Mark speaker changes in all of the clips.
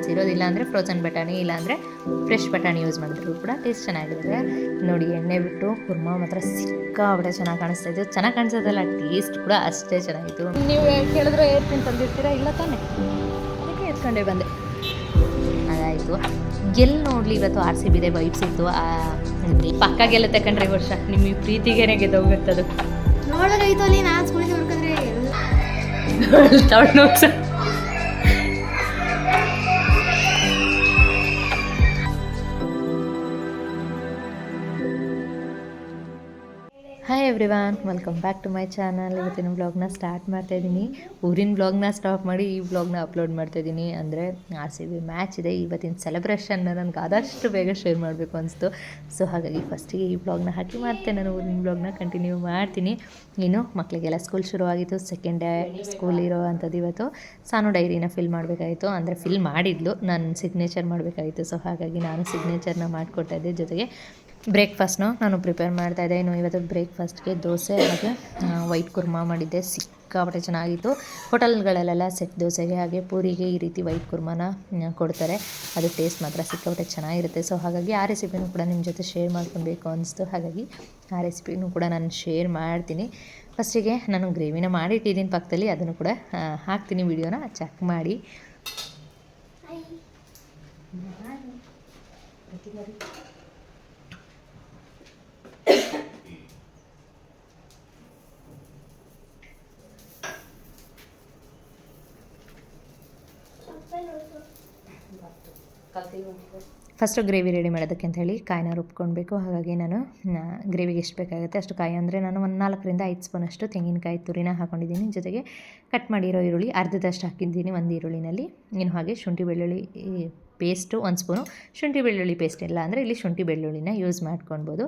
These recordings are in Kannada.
Speaker 1: ನೆನೆಸಿರೋದಿಲ್ಲ ಅಂದರೆ ಫ್ರೋಸನ್ ಬಟಾಣಿ ಇಲ್ಲಾಂದರೆ ಫ್ರೆಶ್ ಬಟಾಣಿ ಯೂಸ್ ಮಾಡಿದ್ರು ಕೂಡ ಟೇಸ್ಟ್ ಚೆನ್ನಾಗಿರುತ್ತೆ. ನೋಡಿ ಎಣ್ಣೆ ಬಿಟ್ಟು ಕುರ್ಮಾ ಮಾತ್ರ ಸಿಕ್ಕಾಬಿಟ್ಟೆ ಚೆನ್ನಾಗಿ ಕಾಣಿಸ್ತಾ ಇತ್ತು. ಚೆನ್ನಾಗಿ ಕಾಣಿಸೋದಲ್ಲ ಟೇಸ್ಟ್ ಕೂಡ ಅಷ್ಟೇ ಚೆನ್ನಾಗಿತ್ತು. ನೀವು ಕೇಳಿದ್ರೆ ಏರ್ತೀನಿ ತಂದಿರ್ತೀರಾ ಇಲ್ಲ ತಾನೇ? ಅದಕ್ಕೆ ಎತ್ಕೊಂಡೇ ಬಂದೆ. ಅದಾಯಿತು. ಎಲ್ಲಿ ನೋಡಲಿ ಇವತ್ತು ಆರ್ ಸಿ ಬಿದೆ ವೈಬ್ಸ್ ಇತ್ತು? ಪಕ್ಕ ಗೆಲ್ಲುತ್ತೆ ಕಣ್ರಿ ಈ ವರ್ಷ. ನಿಮ್ಮ ಈ ಪ್ರೀತಿಗೇನೆ ಗೆದ್ದೋಗುತ್ತದು
Speaker 2: ಐತೋ ಅಲ್ಲಿ ನಾನು ಸ್ಕೂಲಿಗೆ ನೋಡ್ಕೊಂಡ್ರೆ
Speaker 1: everyone welcome back to my channel ಇವತ್ತಿನ ಬ್ಲಾಗ್ನ ಸ್ಟಾರ್ಟ್ ಮಾಡ್ತಾ ಇದ್ದೀನಿ. ಊರಿನ ಬ್ಲಾಗ್ನ ಸ್ಟಾಪ್ ಮಾಡಿ ಈ ಬ್ಲಾಗ್ನ ಅಪ್ಲೋಡ್ ಮಾಡ್ತಾ ಇದ್ದೀನಿ. ಅಂದರೆ ಆರ್ ಸಿ ಬಿ ಮ್ಯಾಚ್ ಇದೆ. ಇವತ್ತಿನ ಸೆಲೆಬ್ರೇಷನ್ನ ನನಗೆ ಆದಷ್ಟು ಬೇಗ ಶೇರ್ ಮಾಡಬೇಕು ಅನಿಸ್ತು. ಸೊ ಹಾಗಾಗಿ ಫಸ್ಟಿಗೆ ಈ ಬ್ಲಾಗ್ನ ಹಾಕಿ ಮತ್ತೆ ನಾನು ಊರಿನ ಬ್ಲಾಗ್ನ ಕಂಟಿನ್ಯೂ ಮಾಡ್ತೀನಿ. ಇನ್ನು ಮಕ್ಕಳಿಗೆಲ್ಲ ಸ್ಕೂಲ್ ಶುರುವಾಗಿತ್ತು. ಸೆಕೆಂಡ್ ಡೇ ಸ್ಕೂಲ್ ಇರೋ ಅಂಥದ್ದು ಇವತ್ತು. ಸಾನು ಡೈರಿನ ಫಿಲ್ ಮಾಡಬೇಕಾಯಿತು. ಅಂದರೆ ಫಿಲ್ ಮಾಡಿದ್ಲು. ನಾನು ಸಿಗ್ನೇಚರ್ ಮಾಡಬೇಕಾಗಿತ್ತು ಸೊ ಹಾಗಾಗಿ ನಾನು ಸಿಗ್ನೇಚರ್ನ ಮಾಡಿಕೊಡ್ತಾ ಇದ್ದೆ ಜೊತೆಗೆ. ಬ್ರೇಕ್ಫಾಸ್ಟ್ನು? ನಾನು ಪ್ರಿಪೇರ್ ಮಾಡ್ತಾ ಇದ್ದೆ. ಇನ್ನು ಇವತ್ತು ಬ್ರೇಕ್ಫಾಸ್ಟ್ಗೆ ದೋಸೆ ಹಾಗೆ ವೈಟ್ ಕುರ್ಮಾ ಮಾಡಿದ್ದೆ. ಸಿಕ್ಕಾಪಟ್ಟೆ ಚೆನ್ನಾಗಿತ್ತು. ಹೋಟೆಲ್ಗಳಲ್ಲೆಲ್ಲ ಸೆಟ್ ದೋಸೆಗೆ ಹಾಗೆ ಪೂರಿಗೆ ಈ ರೀತಿ ವೈಟ್ ಕುರ್ಮಾನ ಕೊಡ್ತಾರೆ. ಅದು ಟೇಸ್ಟ್ ಮಾತ್ರ ಸಿಕ್ಕಾಪಟ್ಟೆ ಚೆನ್ನಾಗಿರುತ್ತೆ. ಸೊ ಹಾಗಾಗಿ ಆ ರೆಸಿಪಿನೂ ಕೂಡ ನಿಮ್ಮ ಜೊತೆ ಶೇರ್ ಮಾಡ್ಕೊಬೇಕು ಅನಿಸ್ತು. ಹಾಗಾಗಿ ಆ ರೆಸಿಪಿನೂ ಕೂಡ ನಾನು ಶೇರ್ ಮಾಡ್ತೀನಿ. ಫಸ್ಟಿಗೆ ನಾನು ಗ್ರೇವಿನ ಮಾಡಿಟ್ಟಿದ್ದೀನಿ ಪಕ್ಕದಲ್ಲಿ. ಅದನ್ನು ಕೂಡ ಹಾಕ್ತೀನಿ ವಿಡಿಯೋನ ಚೆಕ್ ಮಾಡಿ. ಫಸ್ಟು ಗ್ರೇವಿ ರೆಡಿ ಮಾಡೋದಕ್ಕೆ ಅಂತ ಹೇಳಿ ಕಾಯಿನ ರುಬ್ಕೊಳ್ಬೇಕು. ಹಾಗಾಗಿ ನಾನು ಗ್ರೇವಿಗೆ ಎಷ್ಟು ಬೇಕಾಗುತ್ತೆ ಅಷ್ಟು ಕಾಯಿ. ಅಂದರೆ ನಾನು ಒಂದು ನಾಲ್ಕರಿಂದ ಐದು ಸ್ಪೂನಷ್ಟು ತೆಂಗಿನಕಾಯಿ ತುರಿನ ಹಾಕೊಂಡಿದ್ದೀನಿ. ಜೊತೆಗೆ ಕಟ್ ಮಾಡಿರೋ ಈರುಳ್ಳಿ ಅರ್ಧದಷ್ಟು ಹಾಕಿದ್ದೀನಿ ಒಂದು ಈರುಳ್ಳಿನಲ್ಲಿ. ಇನ್ನು ಹಾಗೆ ಶುಂಠಿ, ಬೆಳ್ಳುಳ್ಳಿ ಪೇಸ್ಟು, ಒಂದು ಸ್ಪೂನು ಶುಂಠಿ ಬೆಳ್ಳುಳ್ಳಿ ಪೇಸ್ಟ್ ಇಲ್ಲ ಅಂದರೆ ಇಲ್ಲಿ ಶುಂಠಿ ಬೆಳ್ಳುಳ್ಳಿನ ಯೂಸ್ ಮಾಡ್ಕೊಳ್ಬೋದು.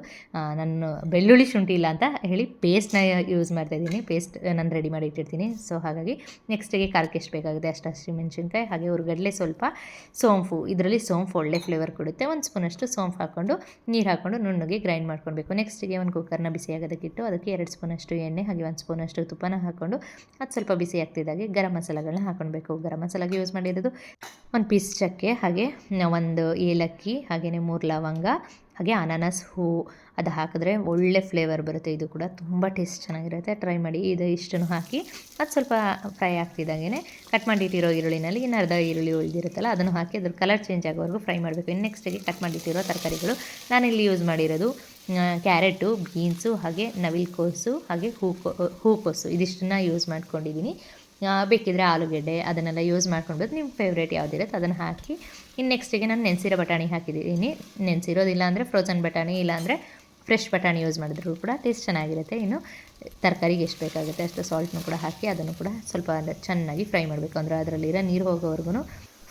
Speaker 1: ನಾನು ಬೆಳ್ಳುಳ್ಳಿ ಶುಂಠಿ ಇಲ್ಲ ಅಂತ ಹೇಳಿ ಪೇಸ್ಟ್ನ ಯೂಸ್ ಮಾಡ್ತಾ ಇದ್ದೀನಿ. ಪೇಸ್ಟ್ ನಾನು ರೆಡಿ ಮಾಡಿ ಇಟ್ಟಿರ್ತೀನಿ. ಸೊ ಹಾಗಾಗಿ ನೆಕ್ಸ್ಟಿಗೆ ಖಾರಕ್ಕೆ ಎಷ್ಟು ಬೇಕಾಗುತ್ತೆ ಅಷ್ಟು ಹಸಿಮೆಣ್ಸಿನ್ಕಾಯಿ ಹಾಗೆ ಹುರ್ಗಡ್ಲೆ ಸ್ವಲ್ಪ ಸೋಂಪು. ಇದರಲ್ಲಿ ಸೋಂಪು ಒಳ್ಳೆ ಫ್ಲೇವರ್ ಕೊಡುತ್ತೆ. ಒಂದು ಸ್ಪೂನಷ್ಟು ಸೋಂಪು ಹಾಕ್ಕೊಂಡು ನೀರು ಹಾಕ್ಕೊಂಡು ನುಣ್ಣಗೆ ಗ್ರೈಂಡ್ ಮಾಡ್ಕೊಳ್ಬೇಕು. ನೆಕ್ಸ್ಟಿಗೆ ಒಂದು ಕುಕ್ಕರ್ನ ಬಿಸಿ ಆಗೋದಕ್ಕಿಟ್ಟು ಅದಕ್ಕೆ ಎರಡು ಸ್ಪೂನಷ್ಟು ಎಣ್ಣೆ, ಹಾಗೆ ಒಂದು ಸ್ಪೂನಷ್ಟು ತುಪ್ಪನ ಹಾಕ್ಕೊಂಡು ಅದು ಸ್ವಲ್ಪ ಬಿಸಿ ಆಗ್ತಿದ್ದಾಗೆ ಗರಂ ಮಸಾಲೆಗಳನ್ನ ಹಾಕ್ಕೊಳ್ಬೇಕು. ಗರಂ ಮಸಾಲಾಗೆ ಯೂಸ್ ಮಾಡಿರೋದು ಒಂದು ಪೀಸ್ ಚಕ್ಕೆ, ಹಾಗೆ ಒಂದು ಏಲಕ್ಕಿ ಹಾಗೆಯೇ ಮೂರು ಲವಂಗ, ಹಾಗೆ ಅನಾನಸ್ ಹೂ ಅದು ಹಾಕಿದ್ರೆ ಒಳ್ಳೆ ಫ್ಲೇವರ್ ಬರುತ್ತೆ. ಇದು ಕೂಡ ತುಂಬ ಟೇಸ್ಟ್ ಚೆನ್ನಾಗಿರುತ್ತೆ. ಟ್ರೈ ಮಾಡಿ ಇದು ಇಷ್ಟನ್ನು ಹಾಕಿ ಅದು ಸ್ವಲ್ಪ ಫ್ರೈ ಆಗ್ತಿದ್ದಾಗೇ ಕಟ್ ಮಾಡಿಟ್ಟಿರೋ ಈರುಳ್ಳಿನಲ್ಲಿ ಇನ್ನು ಅರ್ಧ ಈರುಳ್ಳಿ ಉಳಿದಿರುತ್ತಲ್ಲ ಅದನ್ನು ಹಾಕಿ ಅದ್ರ ಕಲರ್ ಚೇಂಜ್ ಆಗೋವರೆಗೂ ಫ್ರೈ ಮಾಡಬೇಕು. ಇನ್ನು ನೆಕ್ಸ್ಟಿಗೆ ಕಟ್ ಮಾಡಿಟ್ಟಿರೋ ತರಕಾರಿಗಳು. ನಾನಿಲ್ಲಿ ಯೂಸ್ ಮಾಡಿರೋದು ಕ್ಯಾರೆಟು ಬೀನ್ಸು ಹಾಗೆ ನವಿಲು ಕೋಸು, ಹಾಗೆ ಹೂಕೋ ಹೂಕೋಸು ಇದಿಷ್ಟನ್ನು ಯೂಸ್ ಮಾಡ್ಕೊಂಡಿದ್ದೀನಿ ಆ, ಬೇಕಿದ್ರೆ ಆಲೂಗೆಡ್ಡೆ ಅದನ್ನೆಲ್ಲ ಯೂಸ್ ಮಾಡ್ಕೊಂಡು ನಿಮ್ಮ ಫೇವ್ರೇಟ್ ಯಾವುದಿರುತ್ತೆ ಅದನ್ನು ಹಾಕಿ ಇನ್ನು ನೆಕ್ಸ್ಟಿಗೆ ನಾನು ನೆನೆಸಿರೋ ಬಟಾಣಿ ಹಾಕಿದ್ದೀನಿ. ನೆನೆಸಿರೋದಿಲ್ಲ ಅಂದರೆ ಫ್ರೋಜನ್ ಬಟಾಣಿ ಇಲ್ಲಾಂದರೆ ಫ್ರೆಶ್ ಬಟಾಣಿ ಯೂಸ್ ಮಾಡಿದ್ರು ಕೂಡ ಟೇಸ್ಟ್ ಚೆನ್ನಾಗಿರುತ್ತೆ. ಇನ್ನು ತರಕಾರಿಗೆ ಎಷ್ಟು ಬೇಕಾಗುತ್ತೆ ಅಷ್ಟು ಸಾಲ್ಟ್ನು ಕೂಡ ಹಾಕಿ ಅದನ್ನು ಕೂಡ ಸ್ವಲ್ಪ ಚೆನ್ನಾಗಿ ಫ್ರೈ ಮಾಡಬೇಕು. ಅಂದರೆ ಅದರಲ್ಲಿರೋ ನೀರು ಹೋಗೋವರೆಗೂ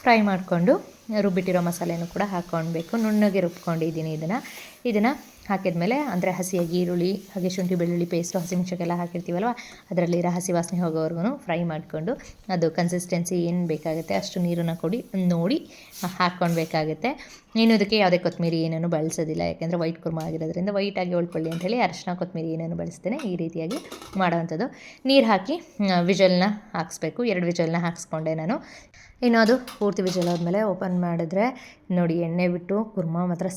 Speaker 1: ಫ್ರೈ ಮಾಡಿಕೊಂಡು ರುಬ್ಬಿಟ್ಟಿರೋ ಮಸಾಲೆನೂ ಕೂಡ ಹಾಕ್ಕೊಳ್ಬೇಕು ನುಣ್ಣಗೆ ರುಬ್ಕೊಂಡಿದ್ದೀನಿ ಇದನ್ನು. ಇದನ್ನು ಹಾಕಿದ್ಮೇಲೆ ಅಂದರೆ ಹಸಿಯಾಗಿ ಈರುಳ್ಳಿ, ಹಾಗೆ ಶುಂಠಿ, ಬೆಳ್ಳುಳ್ಳಿ ಪೇಸ್ಟು ಹಸಿಮೆಣ್ಸಿನ್ಕಾಯೆಲ್ಲ ಹಾಕಿರ್ತೀವಲ್ವ? ಅದರಲ್ಲಿರೋ ಹಸಿ ವಾಸನೆ ಹೋಗೋವರೆಗೂ ಫ್ರೈ ಮಾಡಿಕೊಂಡು ಅದು ಕನ್ಸಿಸ್ಟೆನ್ಸಿ ಏನು ಬೇಕಾಗುತ್ತೆ ಅಷ್ಟು ನೀರನ್ನು ಕೊಡಿ, ನೋಡಿ ಹಾಕ್ಕೊಳ್ಬೇಕಾಗುತ್ತೆ ಇನ್ನು ಇದಕ್ಕೆ ಯಾವುದೇ ಕೊತ್ತಂಬರಿ ಏನೇನು ಬಳಸೋದಿಲ್ಲ, ಯಾಕೆಂದರೆ ವೈಟ್ ಕುರ್ಮಾ ಆಗಿರೋದ್ರಿಂದ ವೈಟಾಗಿ ಉಳ್ಕೊಳ್ಳಿ ಅಂಥೇಳಿ ಅರಶಿನ ಕೊತ್ತಂಬರಿ ಏನೇನು ಬಳಸ್ತೇನೆ ಈ ರೀತಿಯಾಗಿ ಮಾಡೋವಂಥದ್ದು. ನೀರು ಹಾಕಿ ವಿಜಲ್ನ ಹಾಕಿಸ್ಬೇಕು. ಎರಡು ವಿಜಲ್ನ ಹಾಕ್ಸ್ಕೊಂಡೆ ನಾನು. ಇನ್ನು ಅದು ಪೂರ್ತಿ ವಿಜಲ್ ಆದಮೇಲೆ ಓಪನ್ ಮಾಡಿದ್ರೆ ನೋಡಿ, ಎಣ್ಣೆ ಬಿಟ್ಟು ಕುರ್ಮ ಮಾತ್ರ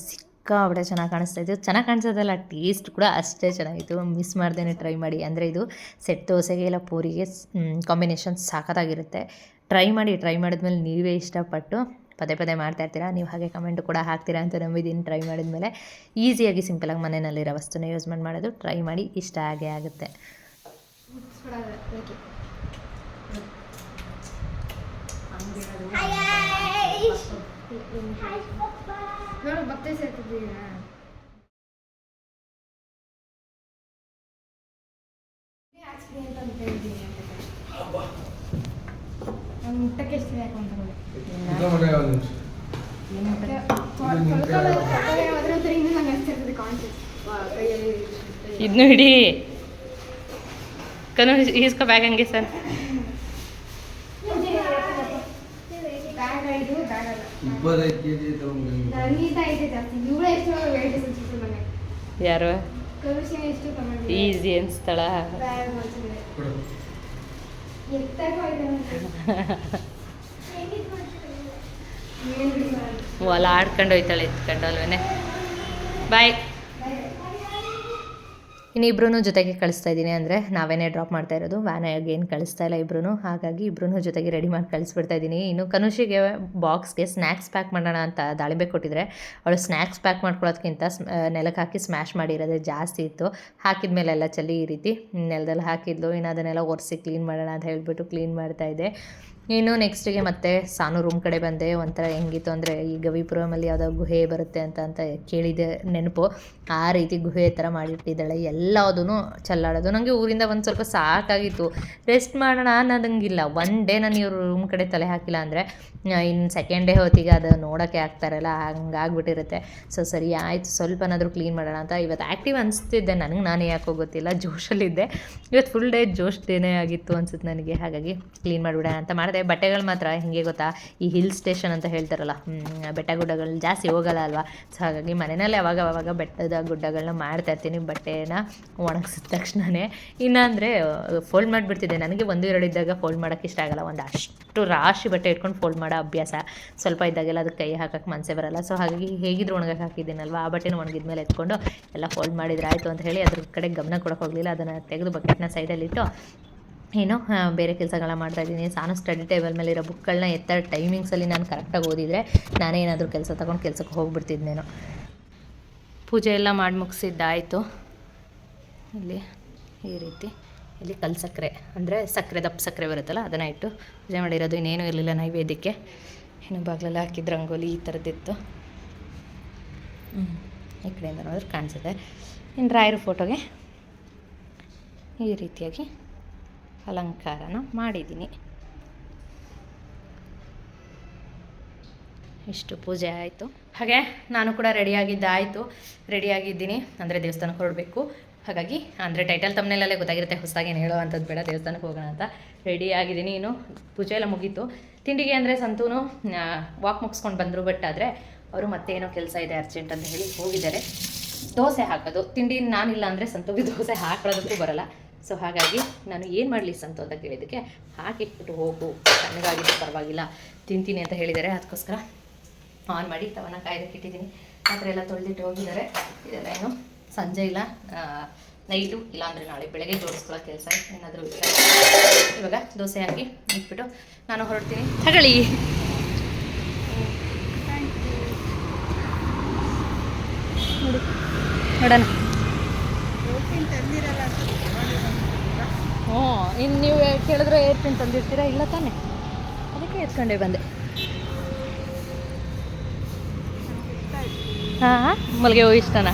Speaker 1: ಸಿಕ್ಕಾಬಿಟ್ಟೆ ಚೆನ್ನಾಗಿ ಕಾಣಿಸ್ತಾ ಇತ್ತು. ಚೆನ್ನಾಗಿ ಕಾಣಿಸೋದಲ್ಲ ಟೇಸ್ಟ್ ಕೂಡ ಅಷ್ಟೇ ಚೆನ್ನಾಗಿತ್ತು. ಮಿಸ್ ಮಾಡ್ದೇ ಟ್ರೈ ಮಾಡಿ. ಅಂದರೆ ಇದು ಸೆಟ್ ದೋಸೆಗೆ ಇಲ್ಲ ಪೂರಿಗೆ ಕಾಂಬಿನೇಷನ್ ಸಾಕತ್ತಾಗಿರುತ್ತೆ ಟ್ರೈ ಮಾಡಿ ಟ್ರೈ ಮಾಡಿದ್ಮೇಲೆ ನೀವೇ ಇಷ್ಟಪಟ್ಟು ಪದೇ ಪದೇ ಮಾಡ್ತಾ ಇರ್ತೀರಾ? ನೀವು ಹಾಗೆ ಕಮೆಂಟ್ ಕೂಡ ಹಾಕ್ತೀರಾ ಅಂತ ನಂಬಿದ್ದೀನಿ ಟ್ರೈ ಮಾಡಿದ್ಮೇಲೆ ಈಸಿಯಾಗಿ ಸಿಂಪಲಾಗಿ ಮನೆಯಲ್ಲಿರೋ ವಸ್ತುನ ಯೂಸ್ ಮಾಡಿ ಮಾಡೋದು ಟ್ರೈ ಮಾಡಿ ಇಷ್ಟ ಆಗೇ ಆಗುತ್ತೆ.
Speaker 2: ನೋಡು ಭಕ್ತಿ ಸೇರ್ತಿದ್ದೀರಾ ನಾನು ಮುಟ್ಟಕ್ಕೆ ಎಷ್ಟು ಬೇಕು ಅಂತ ನೋಡಿ
Speaker 1: ಇದನ್ನು ಹಿಡಿ ಕನು ಈಸ್ಕೊ ಬ್ಯಾಗ್ ಹಂಗೆ ಸರ್
Speaker 2: ಜಾಸ್ತಿ. ಇವಳು ಎಷ್ಟು ನನಗೆ
Speaker 1: ಯಾರು?
Speaker 2: ಕರುಷಿ ಎಷ್ಟು ಕಮೆಂಟ್
Speaker 1: ಈಸಿ ಅನ್ಸ್ತಳ. ಹೊಲ ಆಡ್ಕೊಂಡು ಹೋಯ್ತಾಳೆ ಎತ್ಕೊಂಡು ಅಲ್ವೇನೆ. ಬಾಯ್ ಇನ್ನಿಬ್ರು ಜೊತೆಗೆ ಕಳಿಸ್ತಾ ಇದ್ದೀನಿ ಅಂದರೆ ನಾವೇನೇ ಡ್ರಾಪ್ ಮಾಡ್ತಾ ಇರೋದು ವ್ಯಾನ್ ಏನು ಕಳಿಸ್ತಾ ಇಲ್ಲ ಇಬ್ರು ಹಾಗಾಗಿ ಇಬ್ರು ಜೊತೆಗೆ ರೆಡಿ ಮಾಡಿ ಕಳಿಸ್ಬಿಡ್ತಾ ಇದ್ದೀನಿ. ಇನ್ನು ಕನುಷಿಗೆ ಬಾಕ್ಸ್ಗೆ ಸ್ನ್ಯಾಕ್ಸ್ ಪ್ಯಾಕ್ ಮಾಡೋಣ ಅಂತ ದಾಳಿಂಬೆ ಕೊಟ್ಟಿದ್ರೆ, ಅವಳು ಸ್ನ್ಯಾಕ್ಸ್ ಪ್ಯಾಕ್ ಮಾಡ್ಕೊಳ್ಳೋದಕ್ಕಿಂತ ನೆಲಕ್ಕೆ ಹಾಕಿ ಸ್ಮ್ಯಾಶ್ ಮಾಡಿರೋದೇ ಜಾಸ್ತಿ ಇತ್ತು. ಹಾಕಿದ ಮೇಲೆಲ್ಲ ಚಳಿ ಈ ರೀತಿ, ನೆಲದಲ್ಲಿ ಹಾಕಿದ್ಲು. ಇನ್ನು ಅದನ್ನೆಲ್ಲ ಒರೆಸಿ ಕ್ಲೀನ್ ಮಾಡೋಣ ಅಂತ ಹೇಳಿಬಿಟ್ಟು ಕ್ಲೀನ್ ಮಾಡ್ತಾ ಇದ್ದೆ. ಇನ್ನು ನೆಕ್ಸ್ಟಿಗೆ ಮತ್ತೆ ಸಾನು ರೂಮ್ ಕಡೆ ಬಂದೆ. ಒಂಥರ ಹೆಂಗಿತ್ತು ಅಂದರೆ ಈ ಗವಿಪುರಮಲ್ಲಿ ಯಾವುದೋ ಗುಹೆ ಬರುತ್ತೆ ಅಂತ ಅಂತ ಕೇಳಿದೆ ನೆನಪು. ಆ ರೀತಿ ಗುಹೆ ಥರ ಮಾಡಿಟ್ಟಿದ್ದಾಳೆ. ಎಲ್ಲದೂ ಚಲ್ಲಾಡೋದು. ನನಗೆ ಊರಿಂದ ಒಂದು ಸ್ವಲ್ಪ ಸಾಕಾಗಿತ್ತು. ರೆಸ್ಟ್ ಮಾಡೋಣ ಅನ್ನೋದಂಗಿಲ್ಲ. ಒನ್ ಡೇ ನಾನು ಇವ್ರ ರೂಮ್ ಕಡೆ ತಲೆ ಹಾಕಿಲ್ಲ ಅಂದರೆ ಇನ್ನು ಸೆಕೆಂಡ್ ಡೇ ಹೊತ್ತಿಗೆ ಅದು ನೋಡೋಕ್ಕೆ ಆಗ್ತಾರಲ್ಲ, ಹಂಗಾಗ್ಬಿಟ್ಟಿರುತ್ತೆ. ಸೊ ಸರಿ, ಆಯಿತು. ಸ್ವಲ್ಪನಾದರೂ ಕ್ಲೀನ್ ಮಾಡೋಣ ಅಂತ ಇವತ್ತು ಆ್ಯಕ್ಟಿವ್ ಅನಿಸ್ತಿದ್ದೆ. ನನಗೆ ನಾನೇ ಯಾಕೋ ಗೊತ್ತಿಲ್ಲ. ಜೋಶಲ್ಲಿದ್ದೆ. ಇವತ್ತು ಫುಲ್ ಡೇ ಜೋಶ್ ಡೇನೇ ಆಗಿತ್ತು ಅನ್ಸುತ್ತೆ ನನಗೆ. ಹಾಗಾಗಿ ಕ್ಲೀನ್ ಮಾಡಿಬಿಡೋಣ ಅಂತ ಮಾಡಿದೆ. ಬಟ್ಟೆಗಳು ಮಾತ್ರ, ಹಿಂಗೆ ಗೊತ್ತಾ? ಈ ಹಿಲ್ ಸ್ಟೇಷನ್ ಅಂತ ಹೇಳ್ತಾರಲ್ಲ ಬೆಟ್ಟ ಗುಡ್ಡಗಳು ಜಾಸ್ತಿ ಹೋಗಲ್ಲ ಅಲ್ವಾ? ಸೊ ಹಾಗಾಗಿ ಮನೆಯಲ್ಲೇ ಅವಾಗ ಅವಾಗ ಬೆಟ್ಟದ ಗುಡ್ಡಗಳನ್ನ ಮಾಡ್ತಾ ಇರ್ತೀನಿ, ಬಟ್ಟೆನ ಒಣಗಿಸಿದ ತಕ್ಷಣವೇ ಇನ್ನಂದರೆ ಫೋಲ್ಡ್ ಮಾಡಿಬಿಡ್ತಿದ್ದೆ. ನನಗೆ ಒಂದು ಎರಡು ಇದ್ದಾಗ ಫೋಲ್ಡ್ ಮಾಡೋಕ್ಕೆ ಇಷ್ಟ ಆಗಲ್ಲ. ಒಂದು ಅಷ್ಟು ರಾಶಿ ಬಟ್ಟೆ ಇಟ್ಕೊಂಡು ಫೋಲ್ಡ್ ಮಾಡೋ ಅಭ್ಯಾಸ ಸ್ವಲ್ಪ ಇದ್ದಾಗೆಲ್ಲ ಅದಕ್ಕೆ ಕೈ ಹಾಕಕ್ಕೆ ಮನಸ್ಸೇ ಬರಲ್ಲ. ಸೊ ಹಾಗಾಗಿ ಹೇಗಿದ್ರು ಒಣಗಕ್ಕೆ ಹಾಕಿದ್ದೀನಲ್ವ? ಆ ಬಟ್ಟೆನ ಒಣಗಿದ ಮೇಲೆ ಎತ್ಕೊಂಡು ಎಲ್ಲ ಫೋಲ್ಡ್ ಮಾಡಿದ್ರೆ ಆಯಿತು ಅಂತ ಹೇಳಿ ಅದ್ರ ಕಡೆ ಗಮನ ಕೊಡೋಕೆ ಹೋಗಲಿಲ್ಲ. ಅದನ್ನು ತೆಗೆದು ಬಕೆಟ್ನ ಸೈಡಲ್ಲಿಟ್ಟು ಏನೋ ಬೇರೆ ಕೆಲಸಗಳನ್ನ ಮಾಡ್ತಾ ಇದ್ದೀನಿ. ಸಾನು ಸ್ಟಡಿ ಟೇಬಲ್ ಮೇಲೆ ಇರೋ ಬುಕ್ಗಳನ್ನ ಎತ್ತರ ಟೈಮಿಂಗ್ಸಲ್ಲಿ ನಾನು ಕರೆಕ್ಟಾಗಿ ಓದಿದರೆ ನಾನೇ ಏನಾದರೂ ಕೆಲಸ ತಗೊಂಡು ಕೆಲಸಕ್ಕೆ ಹೋಗ್ಬಿಡ್ತಿದ್ನೇನೋ. ಪೂಜೆ ಎಲ್ಲ ಮಾಡಿ ಮುಗಿಸಿದ್ದಾಯಿತು. ಇಲ್ಲಿ ಈ ರೀತಿ. ಇಲ್ಲಿ ಕಲ್ ಸಕ್ಕರೆ ಅಂದರೆ ಸಕ್ಕರೆ ದಪ್ಪ ಸಕ್ಕರೆ ಬರುತ್ತಲ್ಲ, ಅದನ್ನು ಇಟ್ಟು ಪೂಜೆ ಮಾಡಿರೋದು ಇನ್ನೇನು ಇರಲಿಲ್ಲ ನೈವೇದ್ಯಕ್ಕೆ. ಇನ್ನು ಬಾಗಿಲೆಲ್ಲ ಹಾಕಿದ ರಂಗೋಲಿ ಈ ಥರದ್ದಿತ್ತು ಈ ಕಡೆಯಿಂದ ನೋಡಿದ್ರೆ ಕಾಣಿಸುತ್ತೆ. ಇನ್ನು ರಾಯರು ಫೋಟೋಗೆ ಈ ರೀತಿಯಾಗಿ ಅಲಂಕಾರನ ಮಾಡಿದ್ದೀನಿ. ಇಷ್ಟು ಪೂಜೆ ಆಯಿತು? ಹಾಗೆ ನಾನು ಕೂಡ ರೆಡಿಯಾಗಿದ್ದಾಯಿತು ರೆಡಿಯಾಗಿದ್ದೀನಿ. ಅಂದರೆ ದೇವಸ್ಥಾನಕ್ಕೆ ಹೊರಡಬೇಕು. ಹಾಗಾಗಿ, ಅಂದರೆ ಟೈಟಲ್ ತಮ್ಮನೆಲ್ಲೇ ಗೊತ್ತಾಗಿರುತ್ತೆ. ಹೊಸದಾಗಿ ಏನು ಹೇಳೋ ಅಂಥದ್ದು ಬೇಡ. ದೇವಸ್ಥಾನಕ್ಕೆ ಹೋಗೋಣ ಅಂತ ರೆಡಿ ಆಗಿದ್ದೀನಿ. ಇನ್ನು ಪೂಜೆ ಎಲ್ಲ ಮುಗೀತು. ತಿಂಡಿಗೆ ಅಂದರೆ ಸಂತೂನು ವಾಕ್ ಮುಗಿಸ್ಕೊಂಡು ಬಂದರು. ಬಟ್ ಆದರೆ ಅವರು ಮತ್ತೇನೋ ಕೆಲಸ ಇದೆ ಅರ್ಜೆಂಟ್ ಅಂತ ಹೇಳಿ ಹೋಗಿದ್ದಾರೆ. ದೋಸೆ ಹಾಕೋದು. ತಿಂಡಿ ನಾನಿಲ್ಲ ಅಂದರೆ ಸಂತೂಗೆ ದೋಸೆ ಹಾಕೊಳ್ಳೋದಕ್ಕೂ ಬರಲ್ಲ. ಸೊ ಹಾಗಾಗಿ ನಾನು ಏನು ಮಾಡಲಿ ಸಂತು ಅಂತ ಕೇಳಿದ್ದಕ್ಕೆ ಹಾಕಿಟ್ಬಿಟ್ಟು ಹೋಗು. ತಣ್ಣಗಾಗಿದ್ದು ಪರವಾಗಿಲ್ಲ. ತಿಂತೀನಿ ಅಂತ ಹೇಳಿದ್ದಾರೆ. ಅದಕ್ಕೋಸ್ಕರ ಆನ್ ಮಾಡಿ ತವನ ಕಾಯ್ದಕ್ಕೆ ಇಟ್ಟಿದ್ದೀನಿ. ಪಾತ್ರೆ ಎಲ್ಲ ತೊಳೆದಿಟ್ಟು ಹೋಗಿದ್ದಾರೆ. ಇದೆಲ್ಲ ಏನು ಸಂಜೆ ಇಲ್ಲ. ನೈಟು ಇಲ್ಲಾಂದರೆ ನಾಳೆ ಬೆಳಗ್ಗೆ ಜೋಡಿಸ್ಕೊಳ್ಳೋ ಕೆಲಸ ಏನಾದರೂ ಇವಾಗ ದೋಸೆ ಹಾಕಿ ಇಟ್ಬಿಟ್ಟು ನಾನು ಹೊರಡ್ತೀನಿ. ತಗೊಳ್ಳಿ. ನೋಡೋಣ. ಹ್ಞೂ, ಇನ್ನು ನೀವು ಕೇಳಿದ್ರೆ ಏರ್ಪಿನ್ ತಂದಿರ್ತೀರಾ? ಇಲ್ಲ ತಾನೆ? ಅದಕ್ಕೆ ಎತ್ಕೊಂಡೆ ಬಂದೆ. ಹಾಂ ಮಲ್ಗೆ ಹೂ ಇಷ್ಟನಾ?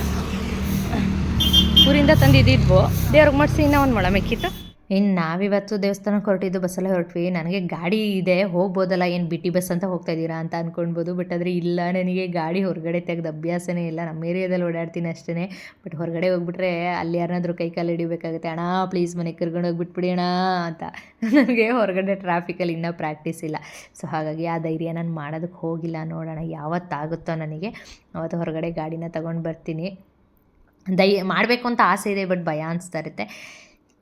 Speaker 1: ಊರಿಂದ ತಂದಿದ್ದಿದ್ವು ದೇವ್ರಿಗೆ ಮಾಡಿಸಿ, ಇನ್ನೂ ಒಂದು ಮೊಳ ಮೆಕ್ಕಿತ್ತು? ಇನ್ನು ನಾವಿವತ್ತು ದೇವಸ್ಥಾನಕ್ಕೆ ಹೊರಟಿದ್ದು ಬಸ್ಸಲ್ಲೇ ಹೊರಟ್ವಿ. ನನಗೆ ಗಾಡಿ ಇದೆ, ಹೋಗ್ಬೋದಲ್ಲ, ಏನು ಬಿಟಿ ಬಸ್ ಅಂತ ಹೋಗ್ತಾ ಇದ್ದೀರಾ ಅಂತ ಅಂದ್ಕೊಳ್ಬೋದು ಬಟ್ ಆದರೆ ಇಲ್ಲ, ನನಗೆ ಗಾಡಿ ಹೊರಗಡೆ ತೆಗೆದು ಅಭ್ಯಾಸನೇ ಇಲ್ಲ. ನಮ್ಮ ಏರಿಯಾದಲ್ಲಿ ಓಡಾಡ್ತೀನಿ ಅಷ್ಟೇ ಬಟ್ ಹೊರಗಡೆ ಹೋಗ್ಬಿಟ್ರೆ ಅಲ್ಲಿ ಯಾರನ್ನಾದ್ರೂ ಕೈ ಕಾಲು ಹಿಡಿಬೇಕಾಗುತ್ತೆ. ಅಣ್ಣ ಪ್ಲೀಸ್ ಮನೆಗೆ ಕರ್ಕೊಂಡು ಹೋಗ್ಬಿಟ್ಬಿಡಿ ಅಣ್ಣ ಅಂತ. ನನಗೆ ಹೊರಗಡೆ ಟ್ರಾಫಿಕಲ್ಲಿ ಇನ್ನೂ ಪ್ರಾಕ್ಟೀಸ್ ಇಲ್ಲ. ಸೊ ಹಾಗಾಗಿ ಆ ಧೈರ್ಯ ನಾನು ಮಾಡೋದಕ್ಕೆ ಹೋಗಿಲ್ಲ. ನೋಡೋಣ ಯಾವತ್ತಾಗುತ್ತೋ ನನಗೆ. ಅವತ್ತು ಹೊರಗಡೆ ಗಾಡಿನ ತಗೊಂಡು ಬರ್ತೀನಿ. ದೈ ಮಾಡಬೇಕು ಅಂತ ಆಸೆ ಇದೆ ಬಟ್ ಭಯ ಅನಿಸ್ತಾ ಇರುತ್ತೆ.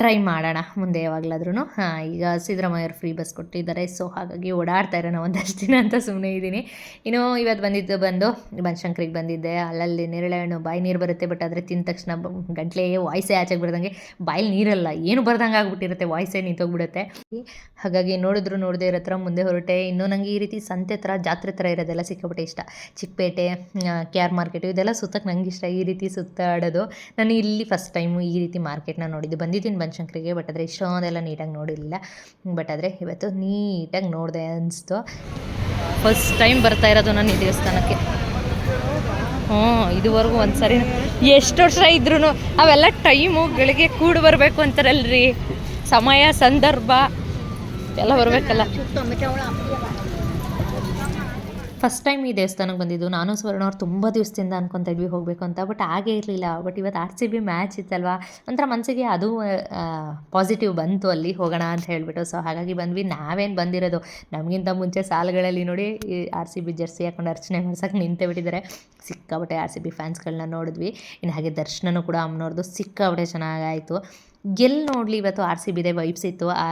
Speaker 1: ಟ್ರೈ ಮಾಡೋಣ, ಮುಂದೆ ಯಾವಾಗಲಾದ್ರೂ ಹಾಂ, ಈಗ ಸಿದ್ದರಾಮಯ್ಯವ್ರು ಫ್ರೀ ಬಸ್ ಕೊಟ್ಟಿದ್ದಾರೆ ಸೊ ಹಾಗಾಗಿ ಓಡಾಡ್ತಾ ಇರೋಣ ಒಂದಷ್ಟು ದಿನ ಅಂತ ಸುಮ್ಮನೆ ಇದ್ದೀನಿ. ಇನ್ನು ಇವತ್ತು ಬಂದಿದ್ದು ಬಂದು, ಬನಶಂಕರಿಗೆ ಬಂದಿದ್ದೆ. ಅಲ್ಲಲ್ಲಿ ನೇರಳೆ ಹಣ್ಣು ಬಾಯಿ ನೀರು ಬರುತ್ತೆ ಬಟ್ ಆದರೆ ತಿಂದ ತಕ್ಷಣ ಗಂಟ್ಲೆ ವಾಯ್ಸೇ ಆಚೆಗೆ ಬರ್ದಂಗೆ ಬಾಯಲ್ಲಿ ನೀರಲ್ಲ, ಏನು ಬರ್ದಂಗೆ ಆಗ್ಬಿಟ್ಟಿರುತ್ತೆ, ವಾಯ್ಸೇ ನಿಂತೋಗ್ಬಿಡುತ್ತೆ. ಹಾಗಾಗಿ ನೋಡಿದ್ರು ನೋಡದೆ ಇರೋ ಥರ ಮುಂದೆ ಹೊರಟೆ. ಇನ್ನೂ ನನಗೆ ಈ ರೀತಿ ಸಂತೆ ಥರ ಜಾತ್ರೆ ಥರ ಇರೋದೆಲ್ಲ ಸಿಕ್ಕಾಪಟ್ಟೆ ಇಷ್ಟ. ಚಿಕ್ಕಪೇಟೆ ಕೆ ಆರ್ ಮಾರ್ಕೆಟು ಇದೆಲ್ಲ ಸುತ್ತಕ್ಕೆ ನಂಗೆ ಇಷ್ಟ, ಈ ರೀತಿ ಸುತ್ತಾಡೋದು. ನಾನು ಇಲ್ಲಿ ಫಸ್ಟ್ ಟೈಮು ಈ ರೀತಿ ಮಾರ್ಕೆಟ್ನ ನೋಡಿದ್ದು ಬಂದಿದ್ದೀನಿ. ಬನಶಂಕರಿಗೆ ಬಟ್ ಆದರೆ ಇಷ್ಟೊಂದೆಲ್ಲ ನೀಟಾಗಿ ನೋಡಿರಲಿಲ್ಲ. ಬಟ್ ಆದರೆ ಇವತ್ತು ನೀಟಾಗಿ ನೋಡಿದೆ ಅನಿಸ್ತು. ಫಸ್ಟ್ ಟೈಮ್ ಬರ್ತಾ ಇರೋದು ನಾನು ಈ ದೇವಸ್ಥಾನಕ್ಕೆ. ಹ್ಞೂ, ಇದುವರೆಗೂ ಒಂದು ಸರಿ ಎಷ್ಟು ವರ್ಷ ಇದ್ರೂ ಅವೆಲ್ಲ ಟೈಮು ಗಳಿಗೆ ಕೂಡಿ ಬರಬೇಕು ಅಂತಾರಲ್ರಿ. ಸಮಯ, ಸಂದರ್ಭ ಎಲ್ಲ ಬರಬೇಕಲ್ಲ. ಫಸ್ಟ್ ಟೈಮ್ ಈ ದೇವಸ್ಥಾನಕ್ಕೆ ಬಂದಿದ್ದು, ನಾನು ಸುವರ್ಣ ಅವ್ರು ತುಂಬ ದಿವಸದಿಂದ ಅನ್ಕೊತಾ ಇದ್ವಿ ಹೋಗಬೇಕು ಅಂತ ಬಟ್ ಆಗೇ ಇರಲಿಲ್ಲ. ಬಟ್ ಇವತ್ತು ಆರ್ ಸಿ ಬಿ ಮ್ಯಾಚ್ ಇತ್ತಲ್ವ? ಒಂಥರ ಮನಸ್ಸಿಗೆ ಅದು ಪಾಸಿಟಿವ್ ಬಂತು ಅಲ್ಲಿ, ಹೋಗೋಣ ಅಂತ ಹೇಳಿಬಿಟ್ಟು. ಸೊ ಹಾಗಾಗಿ ಬಂದ್ವಿ. ನಾವೇನು ಬಂದಿರೋದು? ನಮಗಿಂತ ಮುಂಚೆ ಸಾಲುಗಳಲ್ಲಿ ನೋಡಿ, ಈ ಆರ್ ಸಿ ಬಿ ಜರ್ಸಿ ಹಾಕೊಂಡು ಅರ್ಚನೆ ಮಾಡ್ಸೋಕೆ ನಿಂತೇ ಬಿಟ್ಟಿದ್ದಾರೆ. ಸಿಕ್ಕಾಬಟ್ಟೆ ಆರ್ ಸಿ ಬಿ ಫ್ಯಾನ್ಸ್ಗಳನ್ನ ನೋಡಿದ್ವಿ. ಇನ್ನು ಹಾಗೆ ದರ್ಶನನೂ ಕೂಡ ಅಮ್ಮನವ್ರದ್ದು ಸಿಕ್ಕಾಬಟ್ಟೆ ಚೆನ್ನಾಗಾಯಿತು. ಎಲ್ಲಿ ನೋಡಲಿ ಇವತ್ತು ಆರ್ ಸಿ ಬಿದೆ ವೈಬ್ಸ್ ಇತ್ತು. ಆ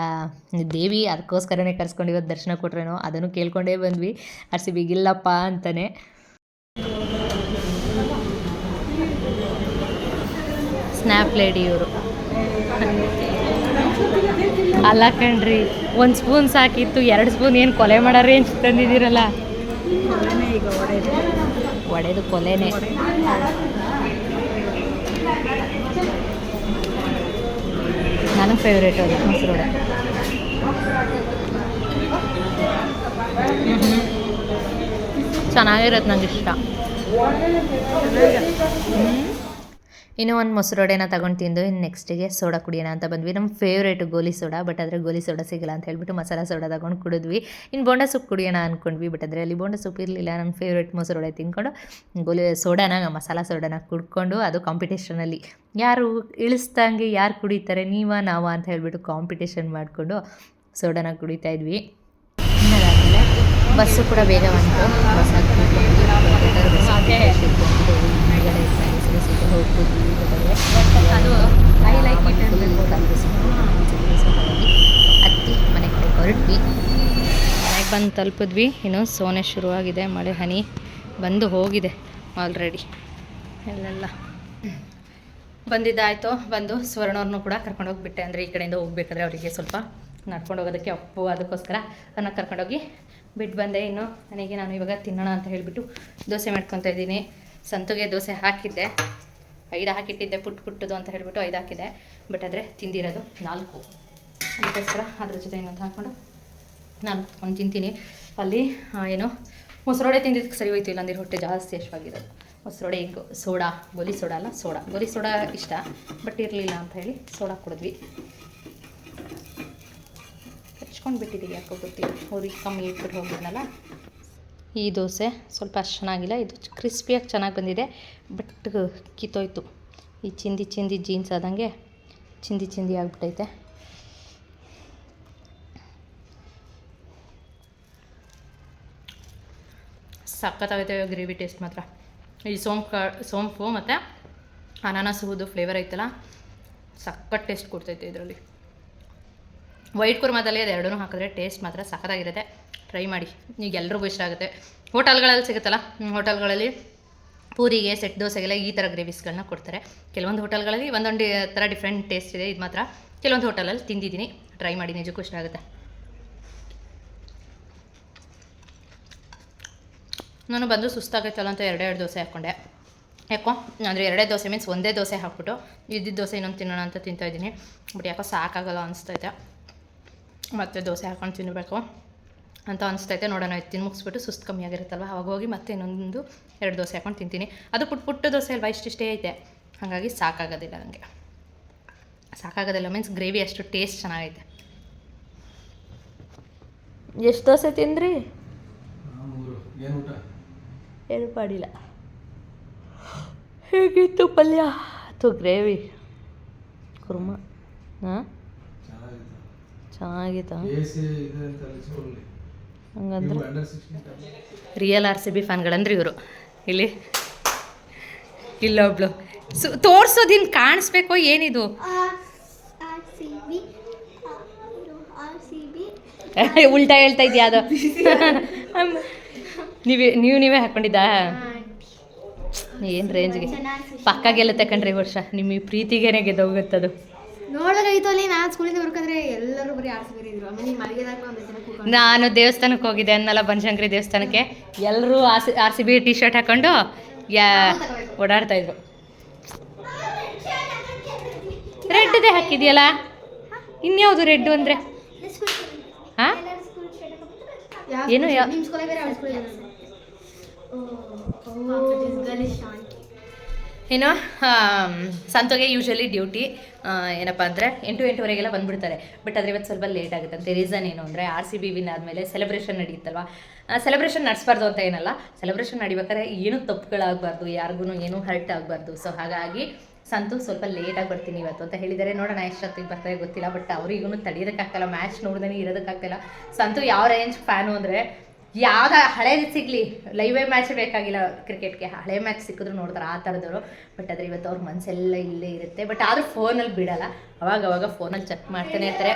Speaker 1: ದೇವಿ ಅದಕ್ಕೋಸ್ಕರನೇ ಕರ್ಸ್ಕೊಂಡು ಇವತ್ತು ದರ್ಶನ ಕೊಟ್ರೇನೋ ಅದನ್ನು ಕೇಳ್ಕೊಂಡೇ ಬಂದ್ವಿ. ಆರ್ ಸಿ ಬಿಗಿಲ್ಲಪ್ಪ ಅಂತಾನೆ. ಸ್ನ್ಯಾಪ್ ಲೇಡಿ ಇವರು. ಅಲ್ಲ ಕಣ್ರಿ ಒಂದು ಸ್ಪೂನ್ ಸಾಕಿತ್ತು ಎರಡು ಸ್ಪೂನ್ ಏನು ಕೊಲೆ ಮಾಡೋ ರೇಂಜ್ ತಂದಿದ್ದೀರಲ್ಲ. ಒಡೆದು ಕೊಲೆನೇ. ನನಗೆ ಫೇವ್ರೇಟ್ ಅದು ಮೊಸರು ವಡೆ ಚೆನ್ನಾಗಿರತ್ತೆ ನಂಗೆ ಇಷ್ಟ. ಇನ್ನೂ ಒಂದು ಮೊಸರು ವಡೆನ ತಗೊಂಡು ತಿಂದು ಇನ್ನು ನೆಕ್ಸ್ಟಿಗೆ ಸೋಡಾ ಕುಡಿಯೋಣ ಅಂತ ಬಂದ್ವಿ. ನಮ್ಮ ಫೇವ್ರೇಟ್ ಗೋಲಿ ಸೋಡಾ ಬಟ್ ಆದರೆ ಗೋಲಿ ಸೋಡಾ ಸಿಗಲ್ಲ ಅಂತ ಹೇಳ್ಬಿಟ್ಟು ಮಸಾಲ ಸೋಡಾ ತಗೊಂಡು ಕುಡಿದ್ವಿ. ಇನ್ನು ಬೋಂಡ ಸೂಪ್ ಕುಡಿಯೋಣ ಅಂದ್ಕೊಂಡ್ವಿ ಬಟ್ ಅದರಲ್ಲಿ ಬೋಂಡ ಸೊಪ್ಪು ಇರಲಿಲ್ಲ. ನನ್ನ ಫೇವ್ರೇಟ್ ಮೊಸರು ವಡೆ ತಿನ್ಕೊಂಡು ಗೋಲಿ ಸೋಡಾನ, ಮಸಾಲ ಸೋಡಾನ ಕುಡ್ಕೊಂಡು ಅದು ಕಾಂಪಿಟೇಷನಲ್ಲಿ ಯಾರು ಇಳಿಸ್ದಂಗೆ ಯಾರು ಕುಡಿತಾರೆ, ನೀವ, ನಾವ ಅಂತ ಹೇಳ್ಬಿಟ್ಟು ಕಾಂಪಿಟೇಷನ್ ಮಾಡಿಕೊಂಡು ಸೋಡಾನ ಕುಡಿತಾ ಇದ್ವಿ. ಬಸ್ಸು ಕೂಡ ಬೇಗ ಬಂತು. ಬಸ್ ಹೋಗ್ಬೋದು ಅದು ಐ ಲೈಕ್ ಇಟ್ ಮನೆ ಕಡೆ ಹೊರಟ್ವಿ ಮನೆಗೆ ಬಂದು ತಲುಪಿದ್ವಿ. ಇನ್ನು ಸೋನೆ ಶುರುವಾಗಿದೆ. ಮಳೆ ಹನಿ ಬಂದು ಹೋಗಿದೆ ಆಲ್ರೆಡಿ ಎಲ್ಲೆಲ್ಲ ಬಂದಿದ್ದಾಯಿತು, ಬಂದು ಸ್ವರ್ಣವ್ರನ್ನೂ ಕೂಡ ಕರ್ಕೊಂಡು ಹೋಗ್ಬಿಟ್ಟೆ. ಅಂದರೆ ಈ ಕಡೆಯಿಂದ ಹೋಗ್ಬೇಕಾದ್ರೆ ಅವರಿಗೆ ಸ್ವಲ್ಪ ನಡ್ಕೊಂಡು ಹೋಗೋದಕ್ಕೆ ಅಪ್ಪು ಅದಕ್ಕೋಸ್ಕರ ಅದನ್ನು ಕರ್ಕೊಂಡೋಗಿ ಬಿಟ್ಟು ಬಂದೆ. ಇನ್ನು ನನಗೆ ನಾನು ಇವಾಗ ತಿನ್ನೋಣ ಅಂತ ಹೇಳಿಬಿಟ್ಟು ದೋಸೆ ಮಾಡ್ಕೊತಾ ಇದ್ದೀನಿ. ಸಂತುಗೆ ದೋಸೆ ಹಾಕಿದ್ದೆ. ಐದು ಹಾಕಿಟ್ಟಿದ್ದೆ, ಪುಟ್ ಪುಟ್ಟದು ಅಂತ ಹೇಳಿಬಿಟ್ಟು ಐದು ಹಾಕಿದ್ದೆ. ಬಟ್ ಆದರೆ ತಿಂದಿರೋದು ನಾಲ್ಕು. ಅದಕ್ಕೋಸ್ಕರ ಅದ್ರ ಜೊತೆ ಇನ್ನೊಂದು ಹಾಕ್ಕೊಂಡು ನಾನು ಕುತ್ಕೊಂಡು ತಿಂತೀನಿ. ಅಲ್ಲಿ ಏನು, ಮೊಸರೊಡೆ ತಿಂದಿದ್ದಕ್ಕೆ ಸರಿ ಹೋಯ್ತು, ಇಲ್ಲಾಂದ್ರೆ ಹೊಟ್ಟೆ ಜಾಸ್ತಿ ಅಷ್ಟವಾಗಿರೋದು ಮೊಸರೊಡೆ ಹಿಂಗೆ, ಸೋಡಾ, ಗೋಲಿ ಸೋಡಾ ಅಲ್ಲ, ಸೋಡಾ. ಗೋಲಿ ಸೋಡಾ ಇಷ್ಟ ಬಟ್ ಇರಲಿಲ್ಲ ಅಂತ ಹೇಳಿ ಸೋಡಾ ಕುಡಿದ್ವಿ. ಹಚ್ಕೊಂಡು ಬಿಟ್ಟಿದ್ದೀವಿ ಯಾಕೋ ಗೊತ್ತಿಲ್ಲ. ಅವ್ರಿಗೆ ಕಮ್ಮಿ ಇಟ್ಬಿಟ್ಟು ಹೋಗಿದ್ನಲ್ಲ. ಈ ದೋಸೆ ಸ್ವಲ್ಪ ಅಷ್ಟು ಚೆನ್ನಾಗಿಲ್ಲ. ಇದು ಕ್ರಿಸ್ಪಿಯಾಗಿ ಚೆನ್ನಾಗಿ ಬಂದಿದೆ. ಬಟ್ ಕಿತ್ತೋಯ್ತು. ಈ ಚಿಂದಿ ಚಿಂದಿ ಜೀನ್ಸ್ ಆದಂಗೆ ಚಿಂದಿ ಚಿಂದಿ ಆಗಿಬಿಟ್ಟೈತೆ. ಸಖತ್ತಾಗೈತೆ ಗ್ರೇವಿ ಟೇಸ್ಟ್ ಮಾತ್ರ. ಈ ಸೋಂಪು ಸೋಂಪು ಮತ್ತು ಅನಾನಸ್ ಹೂದು ಫ್ಲೇವರ್ ಐತಲ್ಲ, ಸಖತ್ ಟೇಸ್ಟ್ ಕೊಡ್ತೈತೆ ಇದರಲ್ಲಿ. ವೈಟ್ ಕುರ್ಮಾದಲ್ಲಿ ಅದು ಎರಡೂ ಹಾಕಿದ್ರೆ ಟೇಸ್ಟ್ ಮಾತ್ರ ಸಖತ್ತಾಗಿರುತ್ತೆ. ಟ್ರೈ ಮಾಡಿ. ಈಗ ಎಲ್ರಿಗೂ ಇಷ್ಟ ಆಗುತ್ತೆ. ಹೋಟೆಲ್ಗಳಲ್ಲಿ ಸಿಗುತ್ತಲ್ಲ? ಹೋಟೆಲ್ಗಳಲ್ಲಿ ಪೂರಿಗೆ, ಸೆಟ್ ದೋಸೆಗೆಲ್ಲ ಈ ಥರ ಗ್ರೇವಿಸ್ಗಳನ್ನ ಕೊಡ್ತಾರೆ. ಕೆಲವೊಂದು ಹೋಟೆಲ್ಗಳಲ್ಲಿ ಒಂದೊಂದು ಥರ ಡಿಫ್ರೆಂಟ್ ಟೇಸ್ಟ್ ಇದೆ, ಇದು ಮಾತ್ರ. ಕೆಲವೊಂದು ಹೋಟೆಲಲ್ಲಿ ತಿಂದಿದ್ದೀನಿ. ಟ್ರೈ ಮಾಡಿ, ನಿಜಕ್ಕೂ ಇಷ್ಟ ಆಗುತ್ತೆ. ನಾನು ಬಂದು ಸುಸ್ತಾಗೈತಲ್ಲ ಅಂತ ಎರಡೇ ಎರಡು ದೋಸೆ ಹಾಕ್ಕೊಂಡೆ ಯಾಕೋ? ಅಂದರೆ ಎರಡೇ ದೋಸೆ ಮೀನ್ಸ್ ಒಂದೇ ದೋಸೆ ಹಾಕ್ಬಿಟ್ಟು ಇದ್ದಿದ್ದ ದೋಸೆ ಇನ್ನೊಂದು ತಿನ್ನೋಣ ಅಂತ ತಿಂತಾಯಿದ್ದೀನಿ ಬಟ್ ಯಾಕೋ ಸಾಕಾಗಲ್ಲ ಅನಿಸ್ತೈತೆ ಮತ್ತು ದೋಸೆ ಹಾಕೊಂಡು ತಿನ್ನಬೇಕು ಅಂತ ಅನಿಸ್ತೈತೆ ನೋಡೋಣ ಇದು ತಿಂದು ಮುಗಿಸ್ಬಿಟ್ಟು ಸುಸ್ತು ಕಮ್ಮಿ ಆಗಿರುತ್ತಲ್ವ? ಅವಾಗ ಹೋಗಿ ಮತ್ತೆ ಇನ್ನೊಂದು ಎರಡು ದೋಸೆ ಹಾಕೊಂಡು ತಿಂತೀನಿ. ಅದು ಪುಟ್ಟ ಪುಟ್ಟ ದೋಸೆ ಅಲ್ವಾ? ಇಷ್ಟಿಷ್ಟೇ ಐತೆ. ಹಾಗಾಗಿ ಸಾಕಾಗೋದಿಲ್ಲ ನನಗೆ ಸಾಕಾಗೋದಿಲ್ಲ ಮೀನ್ಸ್ ಗ್ರೇವಿ ಅಷ್ಟು ಟೇಸ್ಟ್ ಚೆನ್ನಾಗೈತೆ. ಎಷ್ಟು ದೋಸೆ ತಿಂದ್ರಿ?
Speaker 3: ಮೂರು. ಏನು
Speaker 1: ಪಾಡಿಲ್ಲ ಹೇಗಿತ್ತು ಪಲ್ಯ? ಅಥವಾ ಗ್ರೇವಿ ಕುರ್ಮ. ಹಾಂ?
Speaker 3: ಚೆನ್ನಾಗಿತ್ತು.
Speaker 1: ಹಂಗಂದ್ರೆ? ರಿಯಲ್ ಆರ್ ಸಿ ಬಿ ಫ್ಯಾನ್ಗಳಂದ್ರೆ ಇವರು. ಇಲ್ಲಿ. ಇಲ್ಲೊಬ್ಳು. ಸು ತೋರ್ಸೋದಿನ್ ಕಾಣಿಸ್ಬೇಕು ಏನಿದು? ಉಲ್ಟಾ ಹೇಳ್ತಾ ಇದೆಯಾ ಅದು? ನೀವೇ ನೀವು ನೀವೇ ಹಾಕ್ಕೊಂಡಿದ್ದಾ ಏನು ರೇಂಜ್ಗೆ ಪಕ್ಕ ಗೆಲ್ಲುತ್ತೆ ಕಣ್ರಿ ಈ ವರ್ಷ. ನಿಮ್ಮ ಪ್ರೀತಿಗೇನೆ ಗೆದ್ದೋಗುತ್ತದು.
Speaker 2: ಅಲ್ಲಿ ನಾನು ಸ್ಕೂಲಿಂದ ಬರ್ಕಂದ್ರೆ ಎಲ್ಲರೂ ಬರೀ ಆರ್ಸಿ ಬರೀದ್ರು ಆಮೇಲೆ ನೀವು ಮಲಗಿದಾಗ ಒಂದು ಜನ ಕೂತ್ಕೊಂಡು
Speaker 1: ನಾನು ದೇವಸ್ಥಾನಕ್ಕೆ ಹೋಗಿದ್ದೆ ಅನ್ನಲ್ಲ ಬನಶಂಕರಿ ದೇವಸ್ಥಾನಕ್ಕೆ. ಎಲ್ಲರೂ R C R C B T shirt ಹಾಕೊಂಡು ಯಾ ಓಡಾಡ್ತಾ ಇದ್ರು. ಇದೆ ಹಾಕಿದ್ಯಲ್ಲ? ಇನ್ಯಾವುದು ರೆಡ್ ಅಂದರೆ? ಹಾಂ? ಏನು ಏನು ಸಂತೋಗೆ ಯೂಶ್ವಲಿ ಡ್ಯೂಟಿ ಏನಪ್ಪ ಅಂದರೆ ಎಂಟು ಎಂಟುವರೆಗೆಲ್ಲ ಬಂದುಬಿಡ್ತಾರೆ. ಬಟ್ ಆದರೆ ಇವತ್ತು ಸ್ವಲ್ಪ ಲೇಟ್ ಆಗುತ್ತೆ. ಅಂತ ರೀಸನ್ ಏನು ಅಂದರೆ ಆರ್ ಸಿ ಬಿ ವಿನ್ ಆದಮೇಲೆ ಸೆಲೆಬ್ರೇಷನ್ ನಡೆಯುತ್ತಲ್ವ ಸೆಲೆಬ್ರೇಷನ್ ನಡೆಸ್ಬಾರ್ದು ಅಂತ ಏನಲ್ಲ. ಸೆಲೆಬ್ರೇಷನ್ ನಡಿಬೇಕಾದ್ರೆ ಏನೂ ತಪ್ಪುಗಳಾಗಬಾರ್ದು ಯಾರಿಗೂ ಏನೂ ಹರ್ಟ್ ಆಗಬಾರ್ದು. ಸೊ ಹಾಗಾಗಿ ಸಂತು ಸ್ವಲ್ಪ ಲೇಟಾಗಿ ಬರ್ತೀನಿ ಇವತ್ತು ಅಂತ ಹೇಳಿದರೆ ನೋಡೋಣ ಎಷ್ಟೊತ್ತಿಗೆ ಬರ್ತಾರೆ ಗೊತ್ತಿಲ್ಲ. ಬಟ್ ಅವರಿಗೂ ತಡೆಯೋದಕ್ಕಾಗಲ್ಲ ಮ್ಯಾಚ್ ನೋಡ್ದೇ ಇರೋದಕ್ಕಾಗ್ತಿಲ್ಲ. ಸಂತು ಯಾವ ರೇಂಜ್ ಫ್ಯಾನು ಅಂದರೆ ಯಾವ್ದು ಹಳೇದು ಸಿಗಲಿ ಲೈವೇ ಮ್ಯಾಚ್ ಬೇಕಾಗಿಲ್ಲ ಕ್ರಿಕೆಟ್ಗೆ ಹಳೆ ಮ್ಯಾಚ್ ಸಿಕ್ಕಿದ್ರು ನೋಡ್ತಾರೆ ಆ ಥರದವರು ಬಟ್ ಆದರೆ ಇವತ್ತು ಅವ್ರ ಮನಸ್ಸೆಲ್ಲ ಇಲ್ಲೇ ಇರುತ್ತೆ. ಬಟ್ ಆದರೂ ಫೋನಲ್ಲಿ ಬಿಡಲ್ಲ. ಅವಾಗ ಅವಾಗ ಫೋನಲ್ಲಿ ಚೆಕ್ ಮಾಡ್ತಾನೆ ಇರ್ತಾರೆ.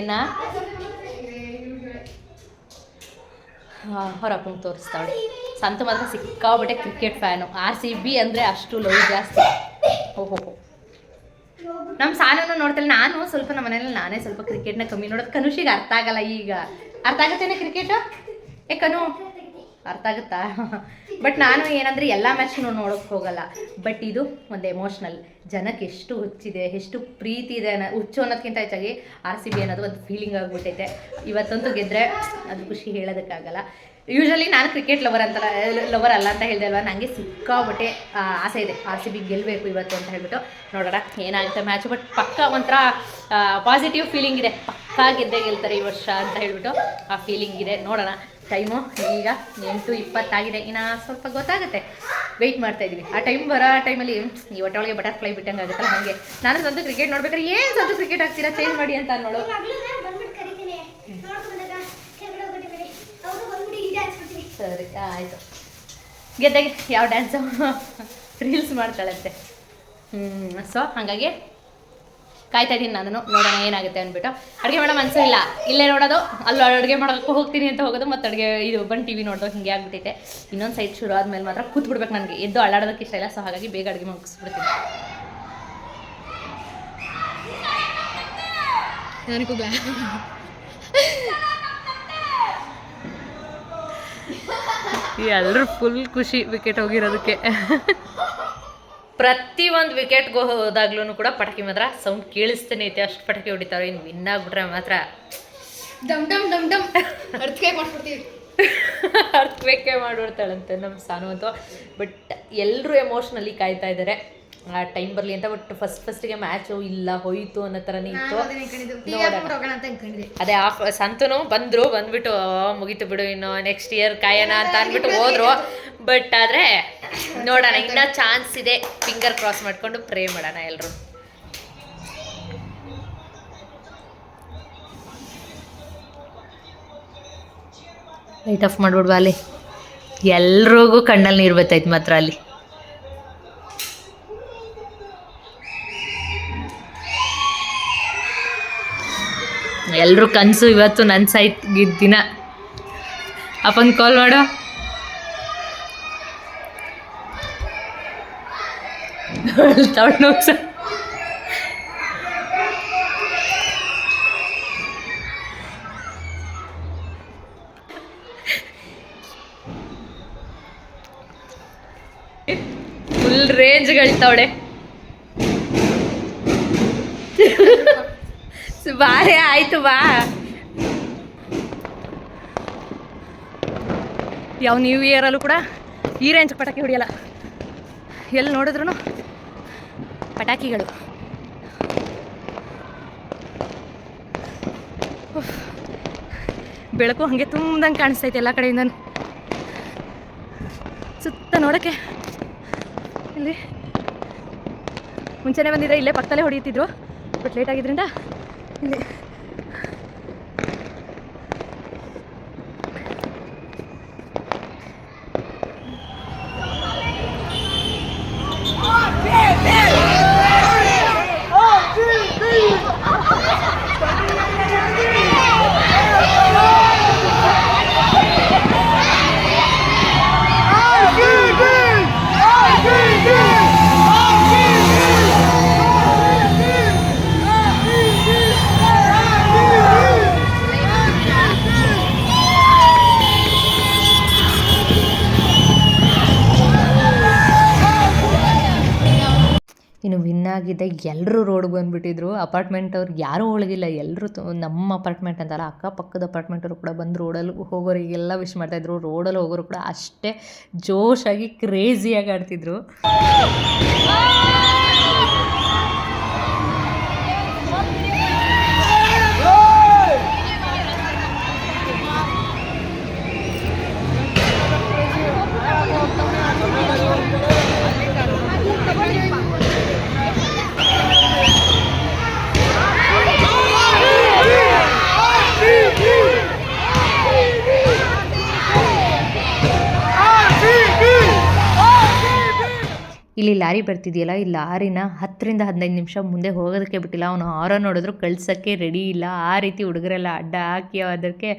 Speaker 1: ಏನ? ಹೊರ ತೋರಿಸ್ತಾಳೆ ಸಂತ ಮಾತ್ರ ಸಿಕ್ಕಾಬಿಟ್ಟೆ cricket fan R C B ಅಂದರೆ ಅಷ್ಟು ಲವ್ ಜಾಸ್ತಿ. ಓಹೋ ನಮ್ಮ ಸಾನನ್ನು ನೋಡ್ತಾಳೆ ನಾನು ಸ್ವಲ್ಪ ನಮ್ಮ ಮನೇಲಿ ನಾನೇ ಸ್ವಲ್ಪ ಕ್ರಿಕೆಟ್ನ ಕಮ್ಮಿ ನೋಡೋದು. ಕನುಷಿಗೆ ಅರ್ಥ ಆಗಲ್ಲ ಈಗ. ಅರ್ಥ ಆಗುತ್ತೇನೆ ಕ್ರಿಕೆಟು ಯಾಕನು ಅರ್ಥ ಆಗುತ್ತಾ? ಬಟ್ ನಾನು ಏನಂದ್ರೆ ಎಲ್ಲ ಮ್ಯಾಚ್ನು ನೋಡೋಕೆ ಹೋಗಲ್ಲ. ಬಟ್ ಇದು ಒಂದು ಎಮೋಷ್ನಲ್ ಜನಕ್ಕೆ ಎಷ್ಟು ಹುಚ್ಚಿದೆ, ಎಷ್ಟು ಪ್ರೀತಿ ಇದೆ ಅನ್ನೋ ಹುಚ್ಚು ಅನ್ನೋದಕ್ಕಿಂತ ಹೆಚ್ಚಾಗಿ ಆರ್ ಸಿ ಬಿ ಅನ್ನೋದು ಒಂದು ಫೀಲಿಂಗ್ ಆಗಿಬಿಟ್ಟೈತೆ. ಇವತ್ತಂತೂ ಗೆದ್ದರೆ ಅದು ಖುಷಿ ಹೇಳೋದಕ್ಕಾಗಲ್ಲ. ಯೂಶಲಿ ನಾನು ಕ್ರಿಕೆಟ್ ಲವರ್ ಅಂತ ಲವರ್ ಅಲ್ಲ ಅಂತ ಹೇಳಿದೆ ಅಲ್ವಾ? ನನಗೆ ಸಿಕ್ಕಾಬಟ್ಟೆ ಆಸೆ ಇದೆ. ಆರ್ ಸಿ ಬಿ ಗೆಲ್ಲಬೇಕು ಇವತ್ತು ಅಂತ ಹೇಳ್ಬಿಟ್ಟು. ನೋಡೋಣ, ಏನಾಗುತ್ತೆ ಮ್ಯಾಚ್ ಬಟ್ ಪಕ್ಕ ಒಂಥರ ಪಾಸಿಟಿವ್ ಫೀಲಿಂಗ್ ಇದೆ. ಗೆದ್ದೇ ಗೆಲ್ತಾರೆ ಈ ವರ್ಷ ಅಂತ ಹೇಳ್ಬಿಟ್ಟು ಆ ಫೀಲಿಂಗ್ ಇದೆ. ನೋಡೋಣ. ಟೈಮು ಈಗ ಎಂಟು ಇಪ್ಪತ್ತಾಗಿದೆ. ಇನ್ನು ಸ್ವಲ್ಪ ಗೊತ್ತಾಗುತ್ತೆ. ವೆಯ್ಟ್ ಮಾಡ್ತಾ ಇದ್ದೀವಿ ಆ ಟೈಮ್ ಬರೋ ಟೈಮಲ್ಲಿ ಈ ಒಟ್ಟೊಳಗೆ ಬಟರ್ಫ್ಲೈ ಬಿಟ್ಟಂಗೆ ಆಗುತ್ತಲ್ಲ ಹಾಗೆ. ನಾನು ಸಂತು ಕ್ರಿಕೆಟ್ ನೋಡ್ಬೇಕಾದ್ರೆ ಏನು ಸಂತು ಕ್ರಿಕೆಟ್ ಆಗ್ತೀರಾ ಚೇಂಜ್ ಮಾಡಿ ಅಂತ ನೋಡು. ಸರಿ ಆಯಿತು. ಗೆದ್ದಾಗೆ ಯಾವ ಡ್ಯಾನ್ಸು ರೀಲ್ಸ್ ಮಾಡ್ತಾಳಂತೆ. ಹ್ಞೂ ಸೊ ಹಾಗಾಗಿ ಕಾಯ್ತಾ ಇದ್ದೀನಿ ನಾನು ನೋಡೋಣ ಏನಾಗುತ್ತೆ ಅಂದ್ಬಿಟ್ಟು. ಅಡುಗೆ ಮಾಡೋ ಮನಸ್ಸು ಇಲ್ಲ. ಇಲ್ಲೇ ನೋಡೋದು ಅಲ್ಲಿ ಅಡುಗೆ ಮಾಡೋಕ್ಕೂ ಹೋಗ್ತೀನಿ ಅಂತ ಹೋಗೋದು ಮತ್ತು ಅಡುಗೆ ಇದು ಬಂದು ಟಿ ವಿ ನೋಡೋದು ಹಿಂಗೆ ಆಗ್ಬಿಟ್ಟೈತೆ. ಇನ್ನೊಂದು ಸೈಡ್ ಶುರು ಆದಮೇಲೆ ಮಾತ್ರ ಕೂತ್ಬಿಡ್ಬೇಕು ನನಗೆ. ಎದ್ದು ಅಳ್ಳಾಡೋದಕ್ಕೆ ಇಷ್ಟ ಇಲ್ಲ ಸೊ ಹಾಗಾಗಿ ಬೇಗ ಅಡುಗೆ ಮುಗಿಸ್ಬಿಡ್ತೀನಿ.
Speaker 2: ನನಗೂ ಬ್ಯಾ
Speaker 1: ಎಲ್ಲರೂ ಫುಲ್ ಖುಷಿ ವಿಕೆಟ್ ಹೋಗಿರೋದಕ್ಕೆ. ಪ್ರತಿ ಒಂದು ವಿಕೆಟ್ಗೆ ಹೋದಾಗ್ಲೂ ಕೂಡ ಪಟಾಕಿ ಮಾತ್ರ ಸೌಂಡ್ ಕೇಳಿಸ್ತಾನೆ ಐತೆ ಅಷ್ಟು ಪಟಾಕಿ ಹೊಡಿತಾರೆ ಇನ್ನು ವಿನ್ ಆಗ್ಬಿಟ್ರೆ ಮಾತ್ರ.
Speaker 2: ಡಮ್ ಡಮ್ ಡಮ್ ಡಮ್ ಅರ್ಥಕ್ಕೆ ಮಾಡ್ಬಿಡ್ತೀವಿ.
Speaker 1: ಅರ್ಥಬೇಕೆ ಮಾಡಿಬಿಡ್ತಾಳಂತೆ ನಮ್ಮ ಸಾನು ಅಂತ. ಬಟ್ ಎಲ್ಲರೂ ಎಮೋಷ್ನಲಿ ಕಾಯ್ತಾ ಇದ್ದಾರೆ ಆ ಟೈಮ್ ಬರಲಿ ಅಂತ ಬಟ್ ಫಸ್ಟ್ ಫಸ್ಟಿಗೆ ಮ್ಯಾಚು ಇಲ್ಲ ಹೋಯ್ತು ಅನ್ನೋ ಥರನೇ ಇತ್ತು. ಅದೇ ಆಫ್ ಸಂತನು ಬಂದ್ರು ಬಂದ್ಬಿಟ್ಟು ಮುಗಿತು ಮುಗೀತು ಬಿಡು ಇನ್ನು ನೆಕ್ಸ್ಟ್ ಇಯರ್ ಕಾಯೋಣ ಅಂತ ಅಂದ್ಬಿಟ್ಟು ಹೋದ್ರು. ಬಟ್ ಆದ್ರೆ ನೋಡೋಣ ಇನ್ನೂ ಚಾನ್ಸ್ ಇದೆ. ಫಿಂಗರ್ ಕ್ರಾಸ್ ಮಾಡ್ಕೊಂಡು ಪ್ರೇ ಮಾಡೋಣ ಎಲ್ಲರೂ ಲೈಟ್ ಆಫ್ ಮಾಡ್ಬಿಡ್ವಾ ಅಲ್ಲಿ ಎಲ್ರಿಗೂ ಕಣ್ಣಲ್ಲಿ ನೀರು ಬತ್ತೈತೆ ಮಾತ್ರ ಅಲ್ಲಿ. ಎಲ್ರೂ ಕನಸು ಇವತ್ತು ನನ್ನ ಸೈಟ್ ದಿನ. ಅಪ್ಪನ ಕಾಲ್ ಮಾಡು. ತಗೊಂಡು ಹೋಗ್ ಸರ್ ಫುಲ್ ರೇಂಜ್ಗಳ್ತವಳೆ ಬಾರೆ ಆಯ್ತು, ಬಾ. ಯಾವ ನ್ಯೂ ಇಯರಲ್ಲೂ ಕೂಡ ಈ ರೇಂಜ್ ಪಟಾಕಿ ಹೊಡಿಯಲ್ಲ. ಎಲ್ಲಿ ನೋಡಿದ್ರು ಪಟಾಕಿಗಳು. ಬೆಳಕು ಹಾಗೆ ತುಂಬ್ದಂಗೆ ಕಾಣಿಸ್ತೈತೆ ಎಲ್ಲ ಕಡೆಯಿಂದ ಸುತ್ತ ನೋಡೋಕ್ಕೆ ಇಲ್ಲಿ ಮುಂಚೆನೇ ಬಂದಿದ್ರೆ ಇಲ್ಲೇ ಪಕ್ಕದಲ್ಲೇ ಹೊಡೆಯುತ್ತಿದ್ರು, ಬಟ್ ಲೇಟ್ ಆಗಿದ್ರಿಂದ 你 ಎಲ್ಲರೂ ರೋಡ್ಗೆ ಬಂದುಬಿಟ್ಟಿದ್ರು. ಅಪಾರ್ಟ್ಮೆಂಟ್ ಅವ್ರಿಗೆ ಯಾರೂ ಒಳಗಿಲ್ಲ. ಎಲ್ಲರೂ ನಮ್ಮ ಅಪಾರ್ಟ್ಮೆಂಟ್ ಅಂತಲ್ಲ, ಅಕ್ಕಪಕ್ಕದ ಅಪಾರ್ಟ್ಮೆಂಟವರು ಕೂಡ ಬಂದು ರೋಡಲ್ಲಿ ಹೋಗೋರಿಗೆಲ್ಲ ವಿಶ್ ಮಾಡ್ತಾಯಿದ್ರು ರೋಡಲ್ಲಿ ಹೋಗೋರು ಕೂಡ ಅಷ್ಟೇ ಜೋಶಾಗಿ ಕ್ರೇಜಿಯಾಗಿ ಆಡ್ತಿದ್ರು. ಇಲ್ಲಿ ಲಾರಿ ಬರ್ತಿದೆಯಲ್ಲ, ಈ ಲಾರಿನ ಹತ್ತರಿಂದ ಹದಿನೈದು ನಿಮಿಷ ಮುಂದೆ ಹೋಗೋದಕ್ಕೆ ಬಿಟ್ಟಿಲ್ಲ. ಅವನು ಹಾರನ್ ನೋಡಿದ್ರು ಕಳ್ಸೋಕ್ಕೆ ರೆಡಿ ಇಲ್ಲ. ಆ ರೀತಿ ಹುಡುಗರೆಲ್ಲ ಅಡ್ಡ ಹಾಕಿ ಅದಕ್ಕೆ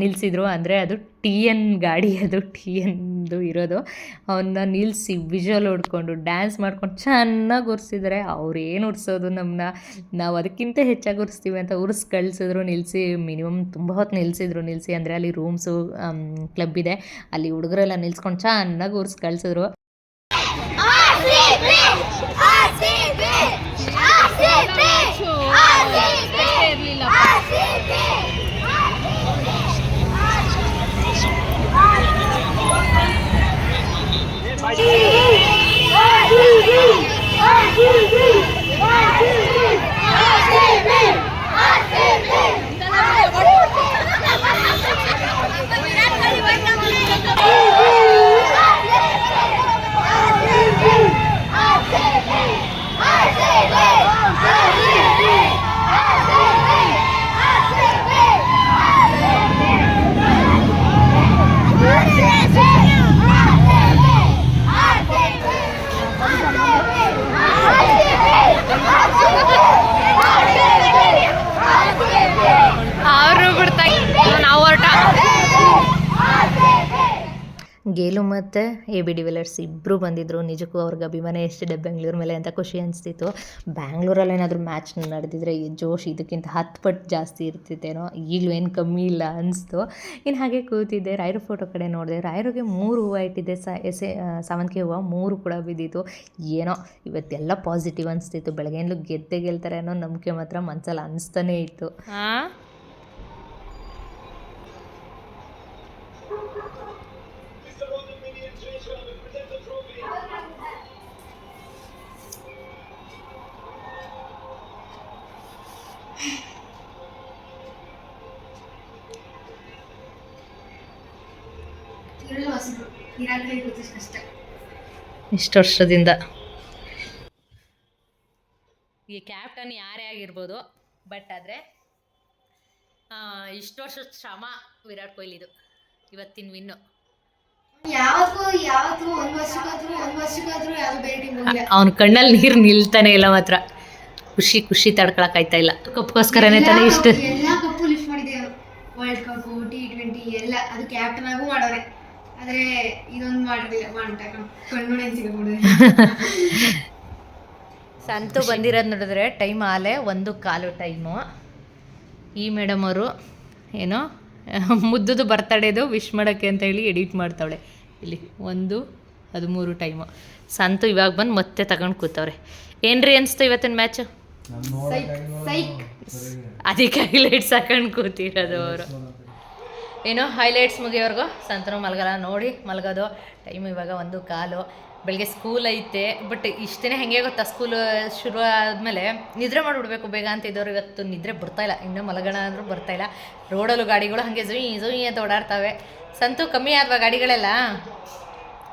Speaker 1: ನಿಲ್ಲಿಸಿದ್ರು ಅಂದರೆ ಅದು ಟಿ ಎನ್ ಗಾಡಿ, ಅದು ಟಿ ಎನ್ದು ಇರೋದು. ಅವನ್ನ ನಿಲ್ಲಿಸಿ ವಿಜುವಲ್ ಹೊಡ್ಕೊಂಡು ಡ್ಯಾನ್ಸ್ ಮಾಡ್ಕೊಂಡು ಚೆನ್ನಾಗಿ ಉರ್ಸಿದ್ದಾರೆ ಅವ್ರು ಏನು ಉರ್ಸೋದು ನಮ್ಮನ್ನ ನಾವು ಅದಕ್ಕಿಂತ ಹೆಚ್ಚಾಗಿ ಉರಿಸ್ತೀವಿ ಅಂತ ಉರ್ಸ್ ಕಳಿಸಿದ್ರು ನಿಲ್ಲಿಸಿ ಮಿನಿಮಮ್ ತುಂಬ ಹೊತ್ತು ನಿಲ್ಲಿಸಿದ್ರು ನಿಲ್ಲಿಸಿ ಅಂದರೆ ಅಲ್ಲಿ ರೂಮ್ಸು ಕ್ಲಬ್ ಇದೆ. ಅಲ್ಲಿ ಹುಡುಗರೆಲ್ಲ ನಿಲ್ಸ್ಕೊಂಡು ಚೆನ್ನಾಗಿ ಉರ್ಸ್ ಕಳಿಸಿದ್ರು.
Speaker 2: ಅವರು
Speaker 1: ಗೇಲು ಮತ್ತು ಎ ಬಿ ಡಿವಿಲರ್ಸ್ ಇಬ್ಬರು ಬಂದಿದ್ದರು ನಿಜಕ್ಕೂ ಅವ್ರಿಗೆ ಅಭಿಮಾನ ಎಷ್ಟಿದೆ ಬೆಂಗಳೂರು ಮೇಲೆ ಅಂತ ಖುಷಿ ಅನಿಸ್ತಿತ್ತು. ಬ್ಯಾಂಗ್ಳೂರಲ್ಲಿ ಏನಾದರೂ ಮ್ಯಾಚ್ ನಡೆದಿದ್ರೆ ಈ ಜೋಶ್ ಇದಕ್ಕಿಂತ ಹತ್ತು ಪಟ್ಟು ಜಾಸ್ತಿ ಇರ್ತಿತ್ತೇನೋ, ಈಗಲೂ ಏನು ಕಮ್ಮಿ ಇಲ್ಲ ಅನಿಸ್ತು. ಇನ್ನು ಹಾಗೆ ಕೂತಿದ್ದೆ, ರಾಯರು ಫೋಟೋ ಕಡೆ ನೋಡಿದೆ. ರಾಯರಿಗೆ ಮೂರು ಹೂವು ಇಟ್ಟಿದ್ದೆ, ಸ, ಎಸೆ ಸಾವಂತಿಗೆ ಹೂವು ಮೂರು ಕೂಡ ಬಿದ್ದಿತ್ತು. ಏನೋ, ಇವತ್ತೆಲ್ಲ ಪಾಸಿಟಿವ್ ಅನಿಸ್ತಿತ್ತು. ಬೆಳಗ್ಗೆಯಿಂದಲೂ ಗೆದ್ದೆ ಗೆಲ್ತಾರೆ ಅನ್ನೋ ನಂಬಿಕೆ ಮಾತ್ರ ಮನಸ್ಸಲ್ಲಿ ಅನಿಸ್ತಾನೇ ಇತ್ತು. ಇಷ್ಟು ವರ್ಷದಿಂದ. ಈ ಕ್ಯಾಪ್ಟನ್ ಯಾರೇ ಆಗಿರ್ಬೋದು ಬಟ್ ಆದರೆ ಇಷ್ಟು ವರ್ಷ ಶ್ರಮ ವಿರಾಟ್ ಕೊಹ್ಲಿದು ಇವತ್ತಿನ ವಿನ್ನು. ಅವನ ಕಣ್ಣಲ್ಲಿ ನೀರು ನಿಲ್ತಾನೆ ಇಲ್ಲ ಮಾತ್ರ. ಖುಷಿ ಖುಷಿ ತಡ್ಕೊಳಕ್ ಆಯ್ತಾ ಇಲ್ಲ. ಕಪ್ಗೋಸ್ಕರನೇ ತಾನೇ ಇಷ್ಟು
Speaker 2: ಎಲ್ಲಾ ಕಪ್ಪು ಲಿಫ್ಟ್ ಮಾಡಿದೆ ವರ್ಲ್ಡ್ ಕಪ್ ಟಿ ಟ್ವೆಂಟಿ ಎಲ್ಲ ಅದು ಕ್ಯಾಪ್ಟನ್ ಆಗು ಮಾಡೋರೆ ಆದ್ರೆ ಇದೊಂದು ಮಾಡಿರ್ಲಿಲ್ಲ ಮಾಡ್ಟ ಕಣ್ಣು ಸಿಗಬಹುದು
Speaker 1: ಸಂತು ಬಂದಿರೋದು ನೋಡಿದ್ರೆ ಟೈಮ್ ಆಲೆ ಒಂದು ಕಾಲು ಟೈಮು. ಈ ಮೇಡಮ್ ಅವರು ಏನೋ ಮುದ್ದದು ಬರ್ತಡೇದು ವಿಶ್ ಮಾಡೋಕ್ಕೆ ಅಂತ ಹೇಳಿ ಎಡಿಟ್ ಮಾಡ್ತಾವಳೆ. ಇಲ್ಲಿ ಒಂದು ಹದಿಮೂರು ಟೈಮು ಸಂತು ಇವಾಗ ಬಂದು ಮತ್ತೆ ತಗೊಂಡು ಕೂತವ್ರೆ. ಏನ್ರಿ ಅನಿಸ್ತು ಇವತ್ತಿನ ಮ್ಯಾಚು
Speaker 2: ಸೈಕ್
Speaker 1: ಅದಕ್ಕೆ ಹೈಲೈಟ್ಸ್ ಹಾಕೊಂಡು ಕೂತಿರೋದು ಅವರು. ಏನೋ ಹೈಲೈಟ್ಸ್ ಮುಗಿಯೋರೆಗೂ ಸಂತನು ಮಲಗಲ್ಲ. ನೋಡಿ ಮಲಗೋದು. ಟೈಮ್ ಇವಾಗ ಒಂದು ಕಾಲು. ಬೆಳಗ್ಗೆ ಸ್ಕೂಲ್ ಐತೆ ಬಟ್ ಇಷ್ಟೇ ಹೆಂಗೆ ಗೊತ್ತಾ? ಸ್ಕೂಲ್ ಶುರು ಆದಮೇಲೆ ನಿದ್ರೆ ಮಾಡಿಬಿಡ್ಬೇಕು ಬೇಗ ಅಂತ ಇದ್ದವ್ರು ಇವತ್ತು ನಿದ್ರೆ ಬರ್ತಾ ಇಲ್ಲ. ಇನ್ನೂ ಮಲಗೋಣ ಅಂದರೂ ಇಲ್ಲ. ರೋಡಲ್ಲೂ ಗಾಡಿಗಳು ಹಾಗೆ ಜುಯಿ ಜುಯಿ ಅಂತ ಓಡಾಡ್ತವೆ. ಸಂತು ಕಮ್ಮಿ ಆದ್ವಾ ಗಾಡಿಗಳೆಲ್ಲ?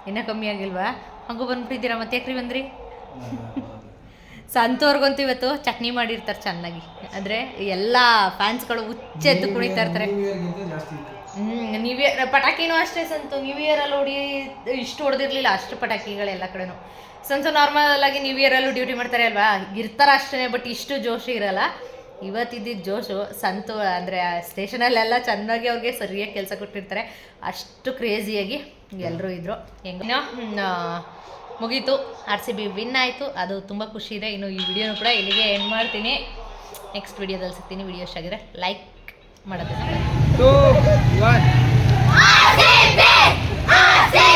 Speaker 1: ಇನ್ನೂ ಕಮ್ಮಿ ಆಗಿಲ್ವಾ? ಹಂಗೂ ಬಂದ್ಬಿಟ್ಟಿದ್ದೀರಾ ಮತ್ತೆ ಯಾಕ್ರಿ ಬಂದ್ರಿ? ಸಂತೋರ್ಗಂತೂ ಇವತ್ತು ಚಟ್ನಿ ಮಾಡಿರ್ತಾರೆ ಚೆನ್ನಾಗಿ. ಅಂದರೆ ಎಲ್ಲ ಫ್ಯಾನ್ಸ್ಗಳು ಹುಚ್ಚೆದ್ದು ಕುಣಿತಾ ಇರ್ತಾರೆ.
Speaker 3: ನ್ಯೂ
Speaker 1: ಇಯರ್ ಪಟಾಕಿನೂ ಅಷ್ಟೇ ಸಂತು. ನ್ಯೂ ಇಯರಲ್ಲಿ ಹೊಡಿ ಇಷ್ಟು ಹೊಡೆದಿರ್ಲಿಲ್ಲ, ಅಷ್ಟು ಪಟಾಕಿಗಳೆಲ್ಲ ಕಡೆನೂ. ಸಂತು ನಾರ್ಮಲ್ ಆಗಿ ನ್ಯೂ ಇಯರಲ್ಲೂ ಡ್ಯೂಟಿ ಮಾಡ್ತಾರೆ ಅಲ್ವಾ? ಇರ್ತಾರೆ ಅಷ್ಟೇ ಬಟ್ ಇಷ್ಟು ಜೋಶ್ ಇರಲ್ಲ. ಇವತ್ತಿದ್ದಿದ್ದು ಜೋಶು, ಸಂತು ಅಂದರೆ ಸ್ಟೇಷನಲ್ಲೆಲ್ಲ ಚೆನ್ನಾಗಿ ಅವ್ರಿಗೆ ಸರಿಯಾಗಿ ಕೆಲಸ ಕೊಟ್ಟಿರ್ತಾರೆ. ಅಷ್ಟು ಕ್ರೇಜಿಯಾಗಿ ಎಲ್ಲರೂ ಇದ್ದರು ಹೆಂಗ ಮುಗೀತು. ಆರ್ ಸಿ ಬಿ ವಿನ್ ಆಯಿತು. ಅದು ತುಂಬ ಖುಷಿ ಇದೆ. ಇನ್ನು ಈ ವಿಡಿಯೋನು ಕೂಡ ಇಲ್ಲಿಗೆ ಎಂಡ್ ಮಾಡ್ತೀನಿ. ನೆಕ್ಸ್ಟ್ ವಿಡಿಯೋದಲ್ಲಿ ಸಿಗ್ತೀನಿ. ವಿಡಿಯೋ ಆಗಿದ್ರೆ ಲೈಕ್ ಮಾಡೋದು.
Speaker 3: 2, 1. ACB! ACB!